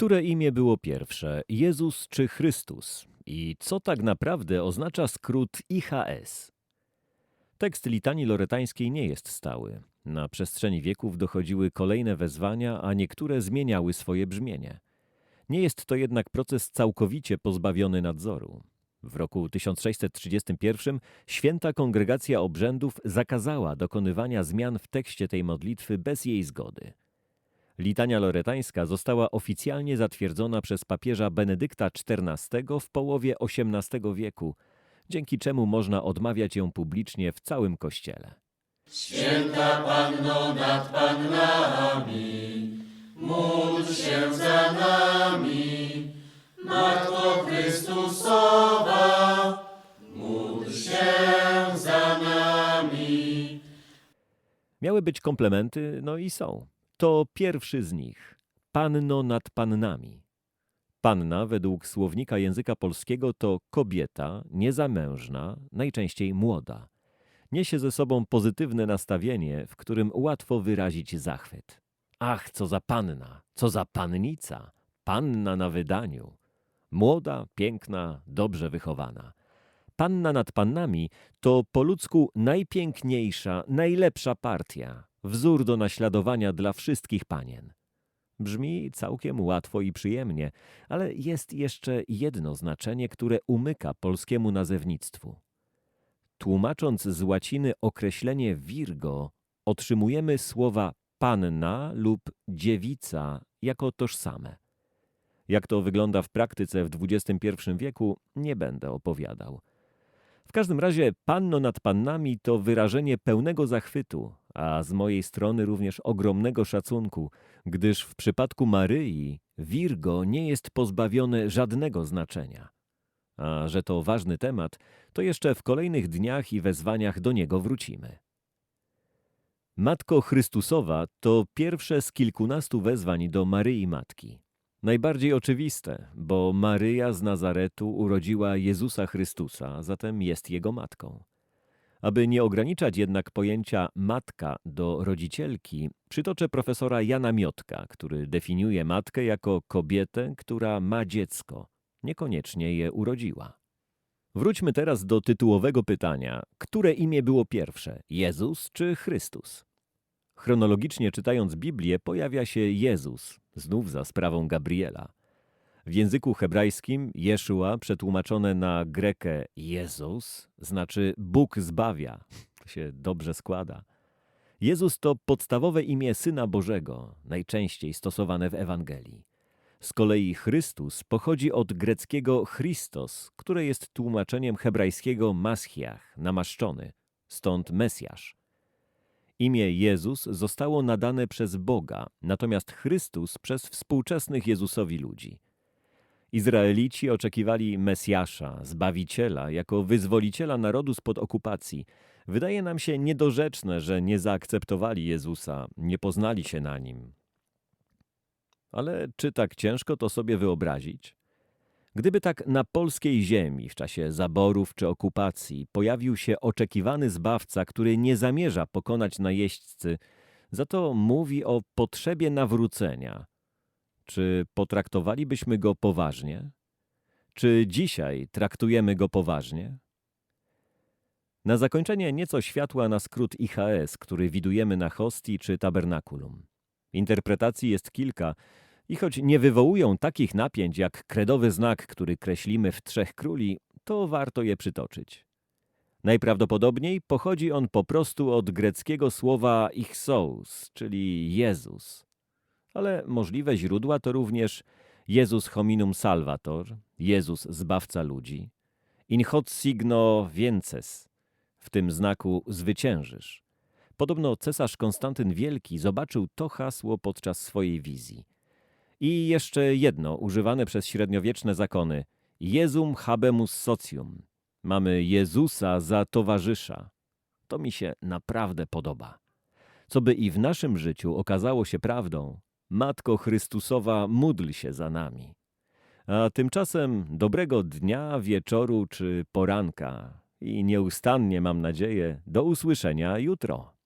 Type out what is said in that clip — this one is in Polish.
Które imię było pierwsze, Jezus czy Chrystus? I co tak naprawdę oznacza skrót IHS? Tekst litanii loretańskiej nie jest stały. Na przestrzeni wieków dochodziły kolejne wezwania, a niektóre zmieniały swoje brzmienie. Nie jest to jednak proces całkowicie pozbawiony nadzoru. W roku 1631 święta kongregacja obrzędów zakazała dokonywania zmian w tekście tej modlitwy bez jej zgody. Litania loretańska została oficjalnie zatwierdzona przez papieża Benedykta XIV w połowie XVIII wieku, dzięki czemu można odmawiać ją publicznie w całym kościele. Święta Panno nad Pannami, módl się za nami. Matko Chrystusowa, módl się za nami. Miały być komplementy, no i są. To pierwszy z nich. Panno nad pannami. Panna według słownika języka polskiego to kobieta, niezamężna, najczęściej młoda. Niesie ze sobą pozytywne nastawienie, w którym łatwo wyrazić zachwyt. Ach, co za panna, co za pannica, panna na wydaniu. Młoda, piękna, dobrze wychowana. Panna nad pannami to po ludzku najpiękniejsza, najlepsza partia, wzór do naśladowania dla wszystkich panien. Brzmi całkiem łatwo i przyjemnie, ale jest jeszcze jedno znaczenie, które umyka polskiemu nazewnictwu. Tłumacząc z łaciny określenie virgo, otrzymujemy słowa panna lub dziewica jako tożsame. Jak to wygląda w praktyce w XXI wieku, nie będę opowiadał. W każdym razie panno nad pannami to wyrażenie pełnego zachwytu, a z mojej strony również ogromnego szacunku, gdyż w przypadku Maryi Virgo nie jest pozbawione żadnego znaczenia. A że to ważny temat, to jeszcze w kolejnych dniach i wezwaniach do niego wrócimy. Matko Chrystusowa to pierwsze z kilkunastu wezwań do Maryi Matki. Najbardziej oczywiste, bo Maryja z Nazaretu urodziła Jezusa Chrystusa, zatem jest jego matką. Aby nie ograniczać jednak pojęcia matka do rodzicielki, przytoczę profesora Jana Miotka, który definiuje matkę jako kobietę, która ma dziecko, niekoniecznie je urodziła. Wróćmy teraz do tytułowego pytania: które imię było pierwsze, Jezus czy Chrystus? Chronologicznie czytając Biblię, pojawia się Jezus, znów za sprawą Gabriela. W języku hebrajskim Jeszua, przetłumaczone na grekę Jezus, znaczy Bóg zbawia. To się dobrze składa. Jezus to podstawowe imię Syna Bożego, najczęściej stosowane w Ewangelii. Z kolei Chrystus pochodzi od greckiego Christos, które jest tłumaczeniem hebrajskiego Maschiach, namaszczony, stąd Mesjasz. Imię Jezus zostało nadane przez Boga, natomiast Chrystus przez współczesnych Jezusowi ludzi. Izraelici oczekiwali Mesjasza, Zbawiciela, jako wyzwoliciela narodu spod okupacji. Wydaje nam się niedorzeczne, że nie zaakceptowali Jezusa, nie poznali się na nim. Ale czy tak ciężko to sobie wyobrazić? Gdyby tak na polskiej ziemi w czasie zaborów czy okupacji pojawił się oczekiwany zbawca, który nie zamierza pokonać najeźdźcy, za to mówi o potrzebie nawrócenia, czy potraktowalibyśmy go poważnie? Czy dzisiaj traktujemy go poważnie? Na zakończenie nieco światła na skrót IHS, który widujemy na hostii czy tabernakulum. Interpretacji jest kilka i choć nie wywołują takich napięć jak kredowy znak, który kreślimy w Trzech Króli, to warto je przytoczyć. Najprawdopodobniej pochodzi on po prostu od greckiego słowa ichsous, czyli Jezus. Ale możliwe źródła to również Jezus hominum salvator, Jezus zbawca ludzi, in hoc signo viences, w tym znaku zwyciężysz. Podobno cesarz Konstantyn Wielki zobaczył to hasło podczas swojej wizji. I jeszcze jedno, używane przez średniowieczne zakony. Jezum habemus socium. Mamy Jezusa za towarzysza. To mi się naprawdę podoba. Co by i w naszym życiu okazało się prawdą, Matko Chrystusowa, módl się za nami. A tymczasem dobrego dnia, wieczoru czy poranka i nieustannie mam nadzieję do usłyszenia jutro.